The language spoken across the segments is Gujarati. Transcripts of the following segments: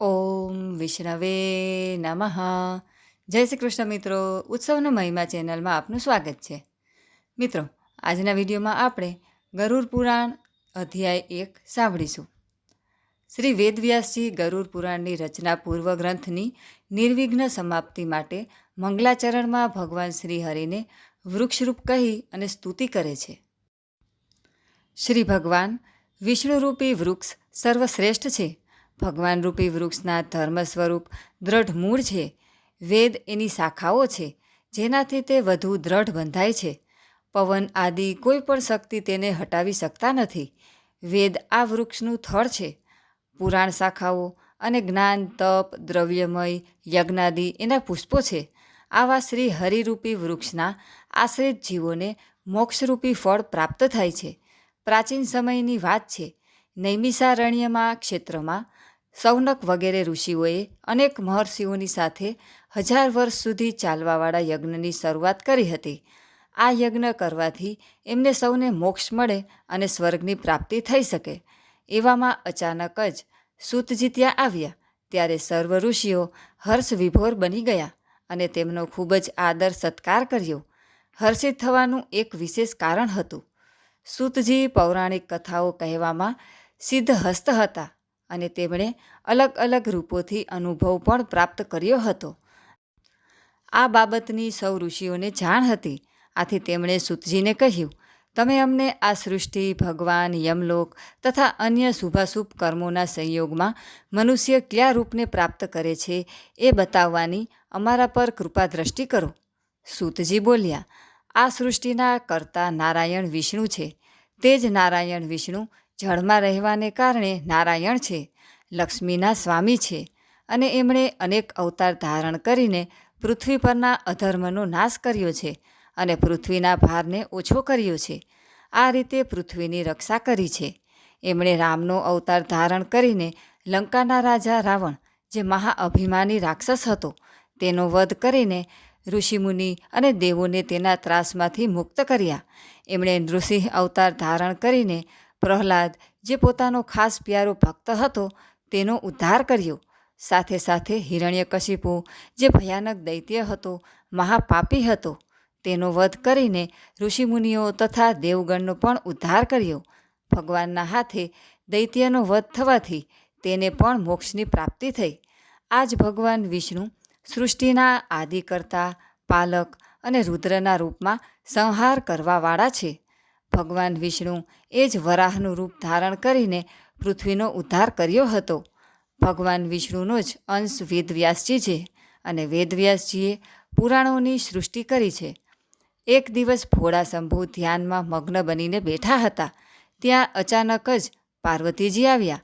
ઓમ વિષ્ણવે નમઃ. જય શ્રી કૃષ્ણ મિત્રો, ઉત્સવનો મહિમા ચેનલમાં આપનું સ્વાગત છે. મિત્રો, આજના વિડીયોમાં આપણે ગરુડ પુરાણ અધ્યાય એક સાંભળીશું. શ્રી વેદવ્યાસજી ગરુડ પુરાણની રચના પૂર્વ ગ્રંથની નિર્વિઘ્ન સમાપ્તિ માટે મંગલાચરણમાં ભગવાન શ્રી હરિને વૃક્ષરૂપ કહી અને સ્તુતિ કરે છે. શ્રી ભગવાન વિષ્ણુરૂપી વૃક્ષ સર્વશ્રેષ્ઠ છે. ભગવાન રૂપી વૃક્ષના ધર્મ સ્વરૂપ દ્રઢ મૂળ છે. વેદ એની શાખાઓ છે, જેનાથી તે વધુ દ્રઢ બંધાય છે. પવન આદિ કોઈ પણ શક્તિ તેને હટાવી શકતા નથી. વેદ આ વૃક્ષનું થળ છે. પુરાણ શાખાઓ અને જ્ઞાન, તપ, દ્રવ્યમય, યજ્ઞાદિ એના પુષ્પો છે. આવા શ્રી હરિરૂપી વૃક્ષના આશ્રિત જીવોને મોક્ષરૂપી ફળ પ્રાપ્ત થાય છે. પ્રાચીન સમયની વાત છે. નૈમિષારણ્યમાં ક્ષેત્રમાં સૌનક વગેરે ઋષિઓએ અનેક મહર્ષિઓની સાથે હજાર વર્ષ સુધી ચાલવાવાળા યજ્ઞની શરૂઆત કરી હતી. આ યજ્ઞ કરવાથી એમને સૌને મોક્ષ મળે અને સ્વર્ગની પ્રાપ્તિ થઈ શકે. એવામાં અચાનક જ સૂતજી ત્યાં આવ્યા, ત્યારે સર્વ ઋષિઓ હર્ષ વિભોર બની ગયા અને તેમનો ખૂબ જ આદર સત્કાર કર્યો. હર્ષિત થવાનું એક વિશેષ કારણ હતું. સૂતજી પૌરાણિક કથાઓ કહેવામાં સિદ્ધહસ્ત હતા. અને તેમણે અલગ અલગ રૂપોથી અનુભવ પણ પ્રાપ્ત કર્યો હતો. આ બાબતની સૌ ઋષિઓને જાણ હતી. આથી તેમણે સુતજીને કહ્યું, તમે અમને આ સૃષ્ટિ, ભગવાન, યમલોક તથા અન્ય શુભાશુભ કર્મોના સંયોગમાં મનુષ્ય કયા રૂપને પ્રાપ્ત કરે છે એ બતાવવાની અમારા પર કૃપા દ્રષ્ટિ કરો. સૂતજી બોલ્યા, આ સૃષ્ટિના કર્તા નારાયણ વિષ્ણુ છે. તે જ નારાયણ વિષ્ણુ જળમાં રહેવાને કારણે નારાયણ છે, લક્ષ્મીના સ્વામી છે અને એમણે અનેક અવતાર ધારણ કરીને પૃથ્વી પરના અધર્મનો નાશ કર્યો છે અને પૃથ્વીના ભારને ઓછો કર્યો છે. આ રીતે પૃથ્વીની રક્ષા કરી છે. એમણે રામનો અવતાર ધારણ કરીને લંકાના રાજા રાવણ, જે મહાઅભિમાની રાક્ષસ હતો, તેનો વધ કરીને ઋષિમુનિ અને દેવોને તેના ત્રાસમાંથી મુક્ત કર્યા. એમણે નૃસિંહ અવતાર ધારણ કરીને પ્રહલાદ, જે પોતાનો ખાસ પ્યારો ભક્ત હતો, તેનો ઉદ્ધાર કર્યો. સાથે સાથે હિરણ્યકશિપુ, જે ભયાનક દૈત્ય હતો, મહાપાપી હતો, તેનો વધ કરીને ઋષિમુનિઓ તથા દેવગણનો પણ ઉદ્ધાર કર્યો. ભગવાનના હાથે દૈત્યનો વધ થવાથી તેને પણ મોક્ષની પ્રાપ્તિ થઈ. આ જ ભગવાન વિષ્ણુ સૃષ્ટિના આદિકર્તા, પાલક અને રુદ્રના રૂપમાં સંહાર કરવાવાળા છે. ભગવાન વિષ્ણુ એ જ વરાહનું રૂપ ધારણ કરીને પૃથ્વીનો ઉદ્ધાર કર્યો હતો. ભગવાન વિષ્ણુનો જ અંશ વેદવ્યાસજી છે અને વેદવ્યાસજીએ પુરાણોની સૃષ્ટિ કરી છે. એક દિવસ ભોળા શંભુ ધ્યાનમાં મગ્ન બનીને બેઠા હતા. ત્યાં અચાનક જ પાર્વતીજી આવ્યા.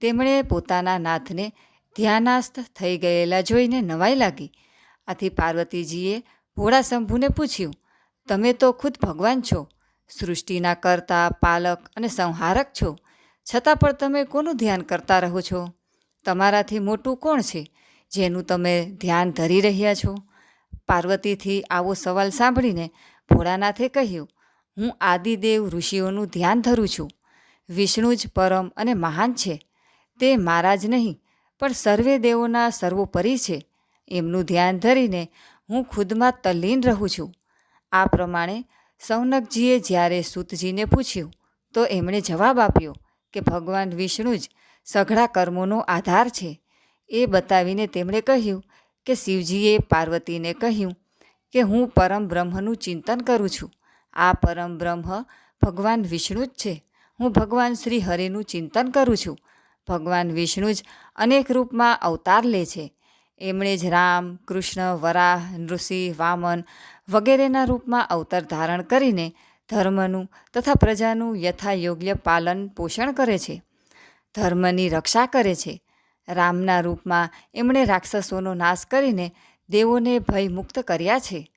તેમણે પોતાના નાથને ધ્યાનાસ્થ થઈ ગયેલા જોઈને નવાઈ લાગી. આથી પાર્વતીજીએ ભોળા શંભુને પૂછ્યું, તમે તો ખુદ ભગવાન છો સૃષ્ટિના કર્તા, પાલક અને સંહારક છો. છતાં પણ તમે કોનું ધ્યાન કરતા રહો છો? તમારાથી મોટું કોણ છે, જેનું તમે ધ્યાન ધરી રહ્યા છો? પાર્વતીથી આવો સવાલ સાંભળીને ભોળાનાથે કહ્યું, હું આદિદેવ ઋષિઓનું ધ્યાન ધરું છું. વિષ્ણુ જ પરમ અને મહાન છે. તે મારા જ નહીં, પણ સર્વે દેવોના સર્વોપરી છે. એમનું ધ્યાન ધરીને હું ખુદમાં તલ્લીન રહું છું. આ પ્રમાણે સૌનકજીએ જ્યારે સૂતજીને પૂછ્યું, તો એમણે જવાબ આપ્યો કે ભગવાન વિષ્ણુ જ સઘળા કર્મોનો આધાર છે. એ બતાવીને તેમણે કહ્યું કે શિવજીએ પાર્વતીને કહ્યું કે હું પરમ બ્રહ્મનું ચિંતન કરું છું. આ પરમ બ્રહ્મ ભગવાન વિષ્ણુ જ છે. હું ભગવાન શ્રી હરિનું ચિંતન કરું છું. ભગવાન વિષ્ણુ જ અનેક રૂપમાં અવતાર લે છે. એમણે જ રામ, કૃષ્ણ, વરાહ, નૃસિંહ, વામન વગેરેના રૂપમાં અવતાર ધારણ કરીને ધર્મનું તથા પ્રજાનું યથાયોગ્ય પાલન પોષણ કરે છે. ધર્મની રક્ષા કરે છે. રામના રૂપમાં એમણે રાક્ષસોનો નાશ કરીને દેવોને ભયમુક્ત કર્યા છે.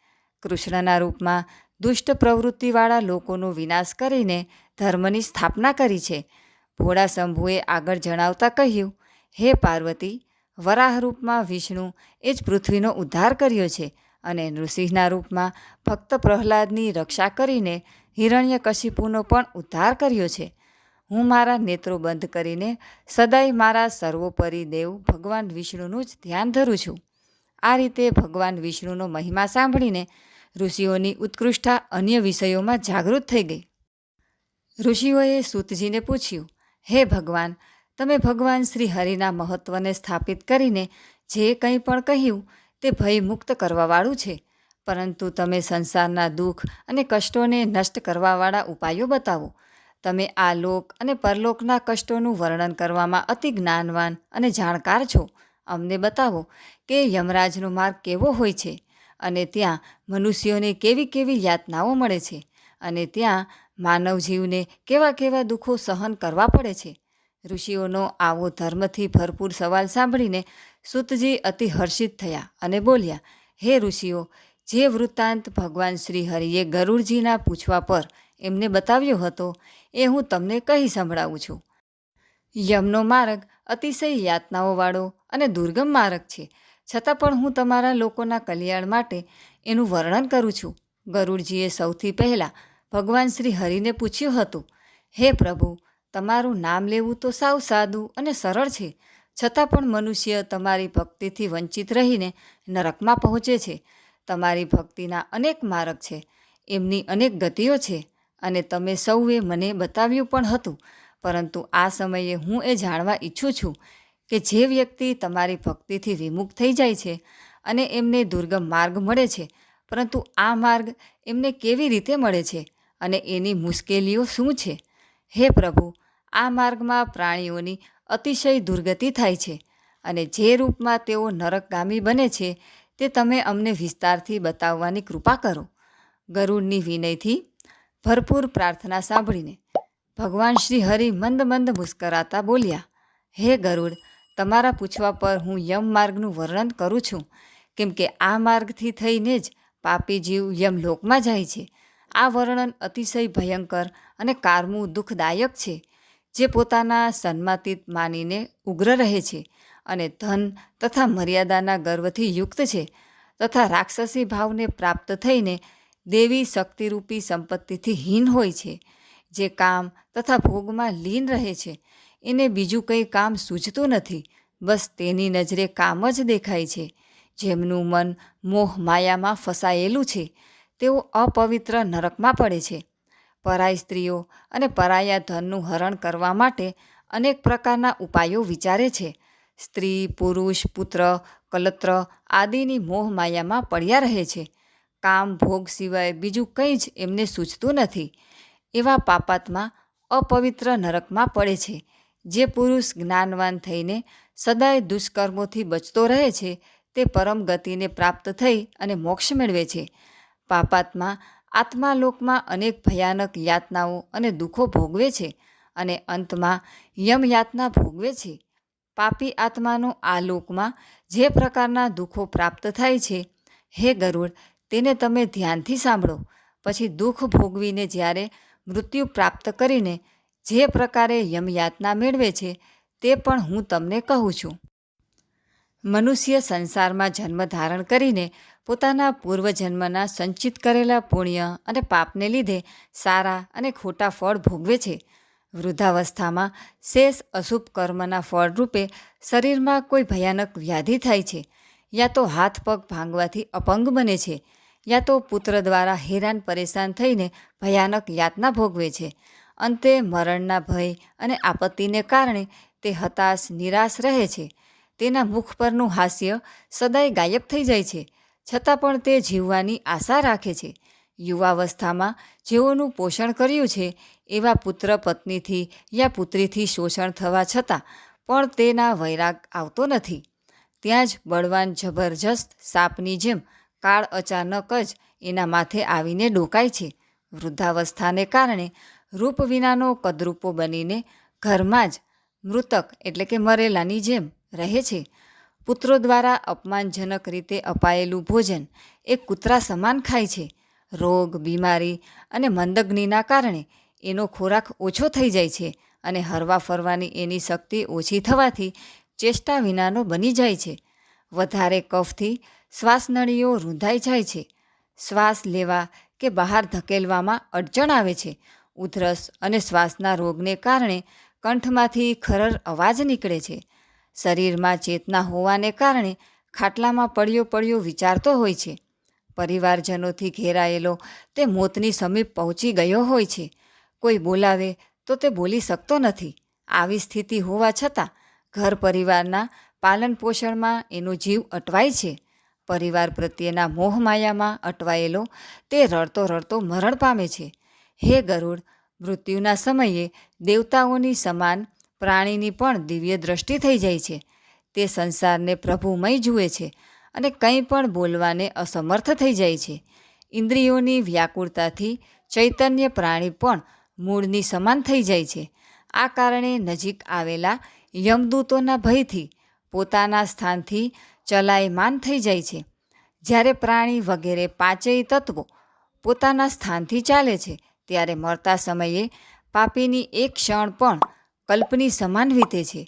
કૃષ્ણના રૂપમાં દુષ્ટ પ્રવૃત્તિવાળા લોકોનો વિનાશ કરીને ધર્મની સ્થાપના કરી છે. ભોળા શંભુએ આગળ જણાવતા કહ્યું, હે પાર્વતી વરાહ રૂપમાં વિષ્ણુ એ જ પૃથ્વીનો ઉદ્ધાર કર્યો છે અને નૃસિંહના રૂપમાં ભક્ત પ્રહલાદની રક્ષા કરીને હિરણ્યકશિપુનો પણ ઉદ્ધાર કર્યો છે. હું મારા નેત્રો બંધ કરીને સદાય મારા સર્વોપરી દેવ ભગવાન વિષ્ણુનું જ ધ્યાન ધરું છું. આ રીતે ભગવાન વિષ્ણુનો મહિમા સાંભળીને ઋષિઓની ઉત્કૃષ્ટતા અન્ય વિષયોમાં જાગૃત થઈ ગઈ. ઋષિઓએ સૂતજીને પૂછ્યું, હે ભગવાન તમે ભગવાન શ્રી હરિના મહત્વને સ્થાપિત કરીને જે કંઈ પણ કહ્યું તે ભયમુક્ત કરવાવાળું છે. પરંતુ તમે સંસારના દુઃખ અને કષ્ટોને નષ્ટ કરવાવાળા ઉપાયો બતાવો. તમે આ લોક અને પરલોકના કષ્ટોનું વર્ણન કરવામાં અતિ જ્ઞાનવાન અને જાણકાર છો. અમને બતાવો કે યમરાજનો માર્ગ કેવો હોય છે અને ત્યાં મનુષ્યોને કેવી કેવી યાતનાઓ મળે છે અને ત્યાં માનવજીવને કેવા કેવા દુઃખો સહન કરવા પડે છે. ઋષિઓનો આવો ધર્મથી ભરપૂર સવાલ સાંભળીને સુતજી અતિ હર્ષિત થયા અને બોલ્યા, હે ઋષિઓ, જે વૃત્તાંત ભગવાન શ્રી હરિએ ગરુડજીના પૂછવા પર એમને બતાવ્યો હતો, એ હું તમને કહી સંભળાવું છું. યમનો માર્ગ અતિશય યાતનાઓવાળો અને દુર્ગમ માર્ગ છે. છતાં પણ હું તમારા લોકોના કલ્યાણ માટે એનું વર્ણન કરું છું. ગરુડજીએ સૌથી પહેલાં ભગવાન શ્રી હરિને પૂછ્યું હતું, હે પ્રભુ તમારું નામ લેવું તો સાવ સાદું અને સરળ છે. છતાં પણ મનુષ્ય તમારી ભક્તિથી વંચિત રહીને નરકમાં પહોંચે છે. તમારી ભક્તિના અનેક માર્ગ છે. એમની અનેક ગતિઓ છે અને તમે સૌએ મને બતાવ્યું પણ હતું. પરંતુ આ સમયે હું એ જાણવા ઈચ્છું છું કે જે વ્યક્તિ તમારી ભક્તિથી વિમુખ થઈ જાય છે અને એમને દુર્ગમ માર્ગ મળે છે, પરંતુ આ માર્ગ એમને કેવી રીતે મળે છે અને એની મુશ્કેલીઓ શું છે? હે પ્રભુ, આ માર્ગમાં પ્રાણીઓની અતિશય દુર્ગતિ થાય છે અને જે રૂપમાં તેઓ નરકગામી બને છે તે તમે અમને વિસ્તારથી બતાવવાની કૃપા કરો. ગરુડની વિનયથી ભરપૂર પ્રાર્થના સાંભળીને ભગવાન શ્રી હરિ મંદ મંદ મુસ્કરાતા બોલ્યા, હે ગરુડ, તમારા પૂછવા પર હું યમ માર્ગનું વર્ણન કરું છું, કેમ કે આ માર્ગથી થઈને જ પાપી જીવ યમલોકમાં જાય છે. આ વર્ણન અતિશય ભયંકર અને કારમું દુઃખદાયક છે, જે પોતાના સન્માતિત માનીને ઉગ્ર રહે છે અને ધન તથા મર્યાદાના ગર્વથી યુક્ત છે તથા રાક્ષસી ભાવને પ્રાપ્ત થઈને દેવી શક્તિરૂપી સંપત્તિથી હીન હોય છે, જે કામ તથા ભોગમાં લીન રહે છે. એને બીજું કંઈ કામ સૂઝતું નથી, બસ તેની નજરે કામ જ દેખાય છે, જેમનું મન મોહ માયામાં ફસાયેલું છે. તેઓ અપવિત્ર નરકમાં પડે છે. પરાય સ્ત્રીઓ અને પરાયા ધનનું હરણ કરવા માટે અનેક પ્રકારના ઉપાયો વિચારે છે. સ્ત્રી, પુરુષ, પુત્ર, કલત્ર આદિની મોહ માયામાં પડ્યા રહે છે. કામ, ભોગ સિવાય બીજું કંઈ જ એમને સૂચતું નથી. એવા પાપાત્મા અપવિત્ર નરકમાં પડે છે. જે પુરુષ જ્ઞાનવાન થઈને સદાય દુષ્કર્મોથી બચતો રહે છે, તે પરમ ગતિને પ્રાપ્ત થઈ અને મોક્ષ મેળવે છે. પાપાત્મા આત્માલોકમાં અનેક ભયાનક યાતનાઓ અને દુઃખો ભોગવે છે અને અંતમાં યમયાતના ભોગવે છે. પાપી આત્માનો આ લોકમાં જે પ્રકારના દુઃખો પ્રાપ્ત થાય છે, હે ગરુડ, તેને તમે ધ્યાનથી સાંભળો. પછી દુઃખ ભોગવીને જ્યારે મૃત્યુ પ્રાપ્ત કરીને જે પ્રકારે યમયાતના મેળવે છે, તે પણ હું તમને કહું છું. મનુષ્ય સંસારમાં જન્મ ધારણ કરીને પોતાના પૂર્વજન્મના સંચિત કરેલા પુણ્ય અને પાપને લીધે સારા અને ખોટા ફળ ભોગવે છે. વૃદ્ધાવસ્થામાં શેષ અશુભ કર્મના ફળરૂપે શરીરમાં કોઈ ભયાનક વ્યાધિ થાય છે, યા તો હાથ પગ ભાંગવાથી અપંગ બને છે, યા તો પુત્ર દ્વારા હેરાન પરેશાન થઈને ભયાનક યાતના ભોગવે છે. અંતે મરણના ભય અને આપત્તિને કારણે તે હતાશ, નિરાશ રહે છે. તેના મુખ પરનું હાસ્ય સદાય ગાયબ થઈ જાય છે. છતાં પણ તે જીવવાની આશા રાખે છે. યુવાવસ્થામાં જેઓનું પોષણ કર્યું છે, એવા પુત્ર પત્નીથી યા પુત્રીથી શોષણ થવા છતાં પણ તેના વૈરાગ આવતો નથી. ત્યાં જ બળવાન, જબરજસ્ત સાપની જેમ કાળ અચાનક જ એના માથે આવીને ડોકાય છે. વૃદ્ધાવસ્થાને કારણે રૂપ વિનાનો કદરૂપો બનીને ઘરમાં જ મૃતક એટલે કે મરેલાની જેમ રહે છે. પુત્રો દ્વારા અપમાનજનક રીતે અપાયેલું ભોજન એ કૂતરા સમાન ખાય છે. રોગ, બીમારી અને મંદગ્નિના કારણે એનો ખોરાક ઓછો થઈ જાય છે અને હરવા ફરવાની એની શક્તિ ઓછી થવાથી ચેષ્ટા વિનાનો બની જાય છે. વધારે કફથી શ્વાસનળીઓ રૂંધાઈ જાય છે. શ્વાસ લેવા કે બહાર ધકેલવામાં અડચણ આવે છે. ઉધરસ અને શ્વાસના રોગને કારણે કંઠમાંથી ખરર અવાજ નીકળે છે. શરીરમાં ચેતના હોવાને કારણે ખાટલામાં પડ્યો પડ્યો વિચારતો હોય છે. પરિવારજનોથી ઘેરાયેલો તે મોતની સમીપ પહોંચી ગયો હોય છે. કોઈ બોલાવે તો તે બોલી શકતો નથી. આવી સ્થિતિ હોવા છતાં ઘર પરિવારના પાલન પોષણમાં એનો જીવ અટવાય છે. પરિવાર પ્રત્યેના મોહમાયામાં અટવાયેલો તે રડતો રડતો મરણ પામે છે. હે ગરુડ, મૃત્યુના સમયે દેવતાઓની સમાન પ્રાણીની પણ દિવ્ય દ્રષ્ટિ થઈ જાય છે. તે સંસારને પ્રભુમય જુએ છે અને કંઈ પણ બોલવાને અસમર્થ થઈ જાય છે. ઇન્દ્રિયોની વ્યાકુળતાથી ચૈતન્ય પ્રાણી પણ મૂળની સમાન થઈ જાય છે. આ કારણે નજીક આવેલા યમદૂતોના ભયથી પોતાના સ્થાનથી ચલાયમાન થઈ જાય છે. જ્યારે પ્રાણી વગેરે પાંચેય તત્વો પોતાના સ્થાનથી ચાલે છે, ત્યારે મરતા સમયે પાપીની એક ક્ષણ પણ કલ્પની સમાન વીતે છે.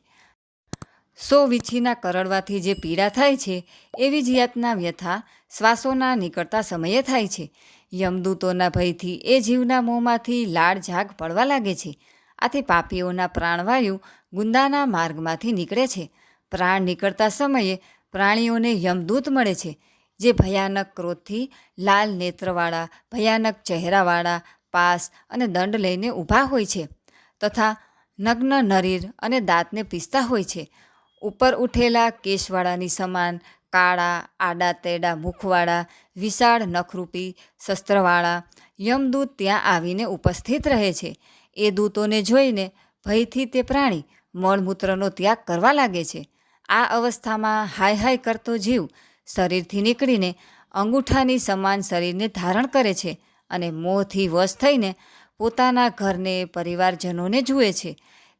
સો વીછીના કરડવાથી જે પીડા થાય છે, એવી જ યાતના વ્યથા શ્વાસોના નીકળતા સમયે થાય છે. યમદૂતોના ભયથી એ જીવના મોંમાંથી લાળ ઝાગ પડવા લાગે છે. આથી પાપીઓના પ્રાણવાયુ ગુંદાના માર્ગમાંથી નીકળે છે. પ્રાણ નીકળતા સમયે પ્રાણીઓને યમદૂત મળે છે, જે ભયાનક ક્રોધથી લાલ નેત્રવાળા, ભયાનક ચહેરાવાળા, પાસ અને દંડ લઈને ઊભા હોય છે. તથા નગ્ન નરીર અને દાંતને પીસતા હોય છે. ઉપર ઉઠેલા કેશવાળાની સમાન કાળા, આડા તેડા મુખવાળા, વિશાળ નખરૂપી શસ્ત્રવાળા યમદૂત ત્યાં આવીને ઉપસ્થિત રહે છે. એ દૂતોને જોઈને ભયથી તે પ્રાણી મળમૂત્રનો ત્યાગ કરવા લાગે છે. આ અવસ્થામાં હાય હાય કરતો જીવ શરીરથી નીકળીને અંગૂઠાની સમાન શરીરને ધારણ કરે છે અને મોંથી વશ થઈને પોતાના ઘરને, પરિવારજનોને જુએ છે.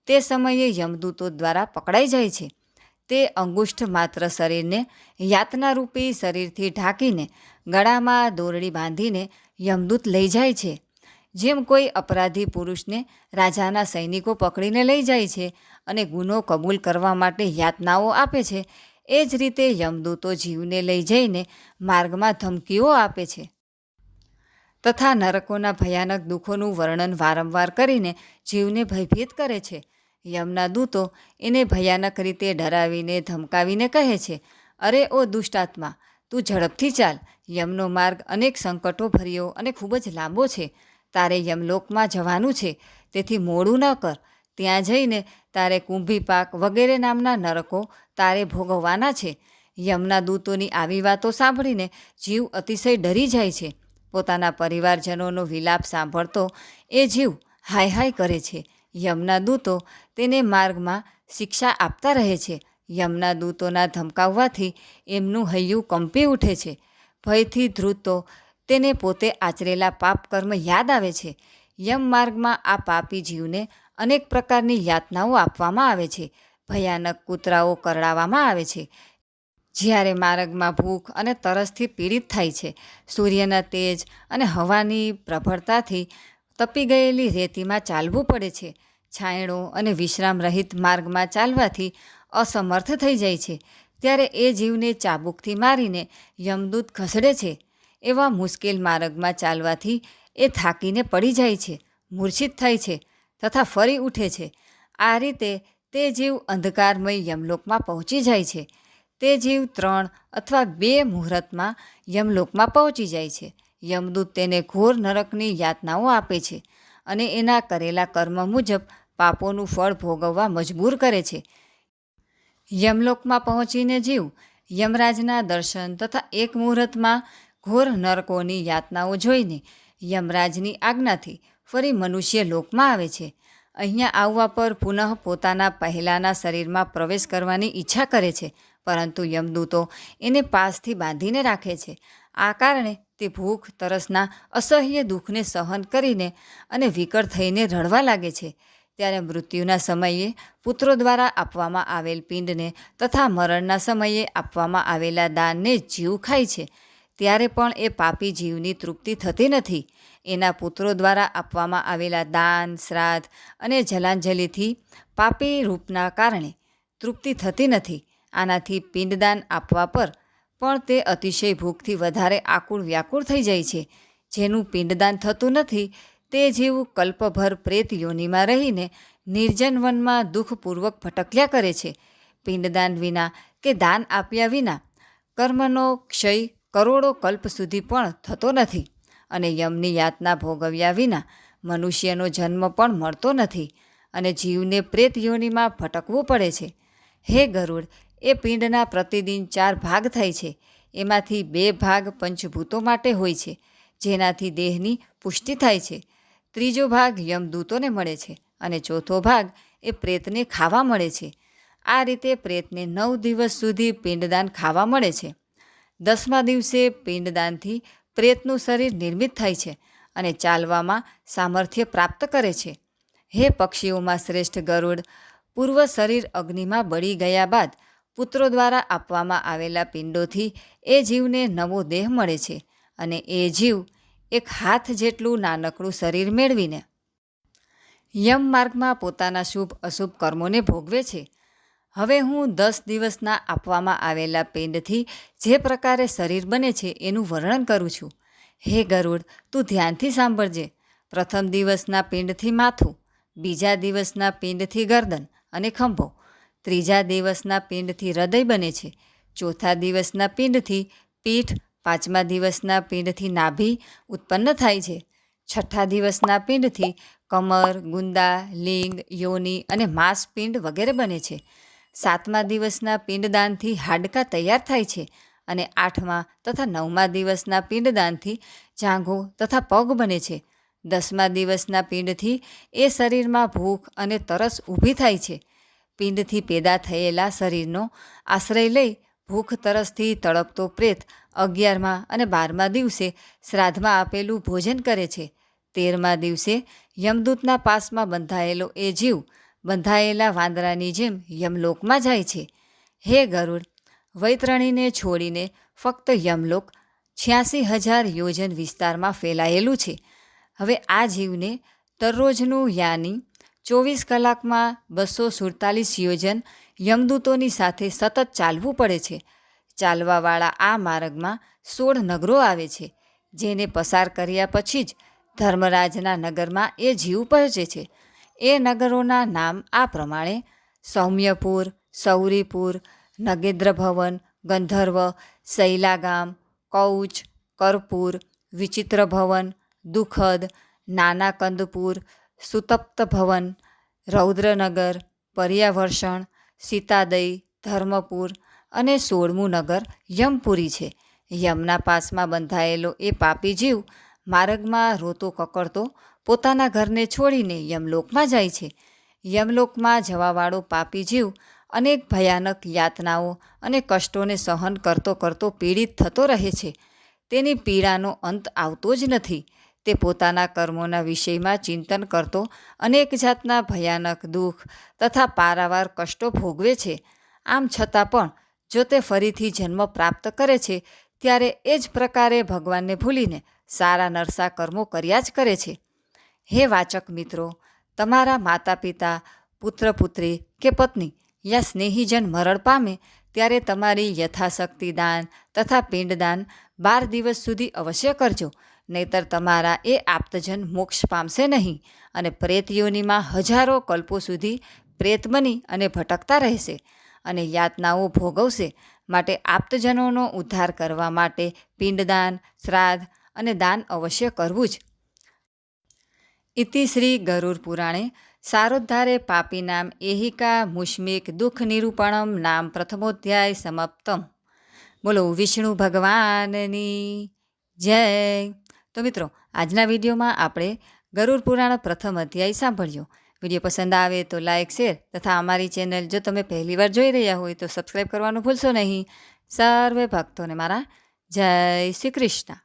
તે સમયે યમદૂતો દ્વારા પકડાઈ જાય છે. તે અંગુષ્ઠ માત્ર શરીરને યાતનારૂપી શરીરથી ઢાંકીને, ગળામાં દોરડી બાંધીને યમદૂત લઈ જાય છે. જેમ કોઈ અપરાધી પુરુષને રાજાના સૈનિકો પકડીને લઈ જાય છે અને ગુનો કબૂલ કરવા માટે યાતનાઓ આપે છે, એ જ રીતે યમદૂતો જીવને લઈ જઈને માર્ગમાં ધમકીઓ આપે છે. તથા નરકોના ભયાનક દુઃખોનું વર્ણન વારંવાર કરીને જીવને ભયભીત કરે છે. યમના દૂતો એને ભયાનક રીતે ડરાવીને, ધમકાવીને કહે છે, અરે, ઓ દુષ્ટાત્મા, તું ઝડપથી ચાલ. યમનો માર્ગ અનેક સંકટો ભર્યો અને ખૂબ જ લાંબો છે. તારે યમલોકમાં જવાનું છે. તેથી મોડું ન કર. ત્યાં જઈને તારે કુંભી પાક વગેરે નામના નરકો તારે ભોગવવાના છે. યમના દૂતોની આવી વાતો સાંભળીને જીવ અતિશય ડરી જાય છે. પોતાના પરિવારજનોનો વિલાપ સાંભળતો એ જીવ હાય હાય કરે છે. યમના દૂતો તેને માર્ગમાં શિક્ષા આપતા રહે છે. યમના દૂતોના ધમકાવવાથી એમનું હૈયું કંપી ઉઠે છે. ભયથી ધ્રુતો તેને પોતે આચરેલા પાપ કર્મ યાદ આવે છે. યમ માર્ગમાં આ પાપી જીવને અનેક પ્રકારની યાતનાઓ આપવામાં આવે છે. ભયાનક કૂતરાઓ કરડાવવામાં આવે છે. જ્યારે માર્ગમાં ભૂખ અને તરસથી પીડિત થાય છે, સૂર્યના તેજ અને હવાની પ્રબળતાથી તપી ગયેલી રેતીમાં ચાલવું પડે છે. છાંયડો અને વિશ્રામ રહિત માર્ગમાં ચાલવાથી અસમર્થ થઈ જાય છે. ત્યારે એ જીવને ચાબુકથી મારીને યમદૂત ખસડે છે. એવા મુશ્કેલ માર્ગમાં ચાલવાથી એ થાકીને પડી જાય છે, મૂર્છિત થાય છે તથા ફરી ઉઠે છે. આ રીતે તે જીવ અંધકારમય યમલોકમાં પહોંચી જાય છે. તે જીવ ત્રણ અથવા બે મુહૂર્તમાં યમલોકમાં પહોંચી જાય છે. યમદૂત તેને ઘોર નરકની યાતનાઓ આપે છે અને એના કરેલા કર્મ મુજબ પાપોનું ફળ ભોગવવા મજબૂર કરે છે. યમલોકમાં પહોંચીને જીવ યમરાજના દર્શન તથા એક મુહૂર્તમાં ઘોર નરકોની યાતનાઓ જોઈને યમરાજની આજ્ઞાથી ફરી મનુષ્ય લોકમાં આવે છે. અહીંયા આવવા પર પુનઃ પોતાના પહેલાંના શરીરમાં પ્રવેશ કરવાની ઈચ્છા કરે છે. પરંતુ યમદૂતો એને પાસથી બાંધીને રાખે છે. આ કારણે તે ભૂખ, તરસના અસહ્ય દુઃખને સહન કરીને અને વિકળ થઈને રડવા લાગે છે. ત્યારે મૃત્યુના સમયે પુત્રો દ્વારા આપવામાં આવેલ પિંડને તથા મરણના સમયે આપવામાં આવેલા દાનને જીવ ખાય છે. ત્યારે પણ એ પાપી જીવની તૃપ્તિ થતી નથી. એના પુત્રો દ્વારા આપવામાં આવેલા દાન, શ્રાદ્ધ અને જલાંજલિથી પાપી રૂપના કારણે તૃપ્તિ થતી નથી. આનાથી પિંડદાન આપવા પર પણ તે અતિશય ભૂખથી વધારે આકુળ વ્યાકુળ થઈ જાય છે. જેનું પિંડદાન થતું નથી, તે જીવ કલ્પભર પ્રેત યોનિમાં રહીને નિર્જન વનમાં દુઃખપૂર્વક ભટક્યા કરે છે. પિંડદાન વિના કે દાન આપ્યા વિના કર્મનો ક્ષય કરોડો કલ્પ સુધી પણ થતો નથી અને યમની યાતના ભોગવ્યા વિના મનુષ્યનો જન્મ પણ મળતો નથી અને જીવને પ્રેત યોનિમાં ભટકવું પડે છે. હે ગરુડ એ પિંડના પ્રતિદિન ચાર ભાગ થાય છે. એમાંથી બે ભાગ પંચભૂતો માટે હોય છે, જેનાથી દેહની પુષ્ટિ થાય છે. ત્રીજો ભાગ યમદૂતોને મળે છે અને ચોથો ભાગ એ પ્રેતને ખાવા મળે છે. આ રીતે પ્રેતને નવ દિવસ સુધી પિંડદાન ખાવા મળે છે. દસમા દિવસે પિંડદાનથી પ્રેતનું શરીર નિર્મિત થાય છે અને ચાલવામાં સામર્થ્ય પ્રાપ્ત કરે છે. હે પક્ષીઓમાં શ્રેષ્ઠ ગરુડ, પૂર્વ શરીર અગ્નિમાં બળી ગયા બાદ પુત્રો દ્વારા આપવામાં આવેલા પિંડોથી એ જીવને નવો દેહ મળે છે અને એ જીવ એક હાથ જેટલું નાનકડું શરીર મેળવીને યમ માર્ગમાં પોતાના શુભ અશુભ કર્મોને ભોગવે છે. હવે હું દસ દિવસના આપવામાં આવેલા પિંડથી જે પ્રકારે શરીર બને છે એનું વર્ણન કરું છું. હે ગરુડ, તું ધ્યાનથી સાંભળજે. પ્રથમ દિવસના પિંડથી માથું, બીજા દિવસના પિંડથી ગરદન અને ખંભો. ત્રીજા દિવસના પિંડથી હૃદય બને છે. ચોથા દિવસના પિંડથી પીઠ, પાંચમા દિવસના પિંડથી નાભી ઉત્પન્ન થાય છે. છઠ્ઠા દિવસના પિંડથી કમર, ગુંદા, લિંગ, યોની અને માંસપિંડ વગેરે બને છે. સાતમા દિવસના પિંડદાનથી હાડકાં તૈયાર થાય છે અને આઠમા તથા નવમા દિવસના પિંડદાનથી જાંઘો તથા પગ બને છે. દસમા દિવસના પિંડથી એ શરીરમાં ભૂખ અને તરસ ઊભી થાય છે. પિંડથી પેદા થયેલા શરીરનો આશ્રય લઈ ભૂખ તરસથી તડપતો પ્રેત અગિયારમા અને બારમા દિવસે શ્રાદ્ધમાં આપેલું ભોજન કરે છે. તેરમા દિવસે યમદૂતના પાસમાં બંધાયેલો એ જીવ બંધાયેલા વાંદરાની જેમ યમલોકમાં જાય છે. હે ગરુડ, વૈતરણીને છોડીને ફક્ત યમલોક છ્યાસી હજાર યોજન વિસ્તારમાં ફેલાયેલું છે. હવે આ જીવને દરરોજનું યાની ચોવીસ કલાકમાં બસો સુડતાલીસ યોજન યમદૂતોની સાથે સતત ચાલવું પડે છે. ચાલવાવાળા આ માર્ગમાં સોળ નગરો આવે છે, જેને પસાર કર્યા પછી જ ધર્મરાજના નગરમાં એ જીવ પહોંચે છે. એ નગરોના નામ આ પ્રમાણે સૌમ્યપુર, સૌરીપુર નગેન્દ્ર ભવન ગંધર્વ શૈલાગામ કૌચ, કરપુર વિચિત્ર ભવન દુખદ નાના કંદપુર સુતપ્ત ભવન, રૌદ્રનગર, પર્યાવર્ષણ સીતાદઈ ધર્મપુર અને સોળમું નગર યમપુરી છે. યમના પાસમાં બંધાયેલો એ પાપી જીવ માર્ગમાં રોતો કકડતો પોતાના ઘરને છોડીને યમલોકમાં જાય છે. યમલોકમાં જવાવાળો પાપી જીવ અનેક ભયાનક યાતનાઓ અને કષ્ટોને સહન કરતો કરતો પીડિત થતો રહે છે. તેની પીડાનો અંત આવતો જ નથી. તે પોતાના કર્મોના વિષયમાં ચિંતન કરતો અનેક જાતના ભયાનક દુઃખ તથા પારાવાર કષ્ટો ભોગવે છે. આમ છતાં પણ, જો તે ફરીથી જન્મ પ્રાપ્ત કરે છે, ત્યારે એ જ પ્રકારે ભગવાનને ભૂલીને સારા નરસા કર્મો કર્યા જ કરે છે. હે વાચક મિત્રો, તમારા માતા પિતા પુત્ર પુત્રી કે પત્ની યા સ્નેહીજન મરણ પામે, ત્યારે તમારી યથાશક્તિ દાન તથા પિંડદાન બાર દિવસ સુધી અવશ્ય કરજો. નહીતર તમારા એ આપ્તજન મોક્ષ પામશે નહીં અને પ્રેત યોનિમાં હજારો કલ્પો સુધી પ્રેત બની અને ભટકતા રહેશે અને યાતનાઓ ભોગવશે માટે આપ્તજનોનો ઉદ્ધાર કરવા માટે પિંડદાન, શ્રાદ્ધ અને દાન અવશ્ય કરવું જ. ઇતિ શ્રી ગરુર પુરાણે, સારોદ્ધારે પાપીનામ એહિકા મુષ્મિક દુઃખ નિરૂપણમ નામ પ્રથમોધ્યાય સમાપ્તમ બોલો, વિષ્ણુ ભગવાનની જય તો મિત્રો, આજના વિડીયોમાં આપણે ગરુડ પુરાણ પ્રથમ અધ્યાય સાંભળ્યો. વીડિયો પસંદ આવે તો લાઇક શેર તથા અમારી ચેનલ જો તમે પહેલીવાર જોઈ રહ્યા હોય તો સબસ્ક્રાઈબ કરવાનું ભૂલશો નહીં. સર્વે ભક્તોને મારા જય શ્રી કૃષ્ણ.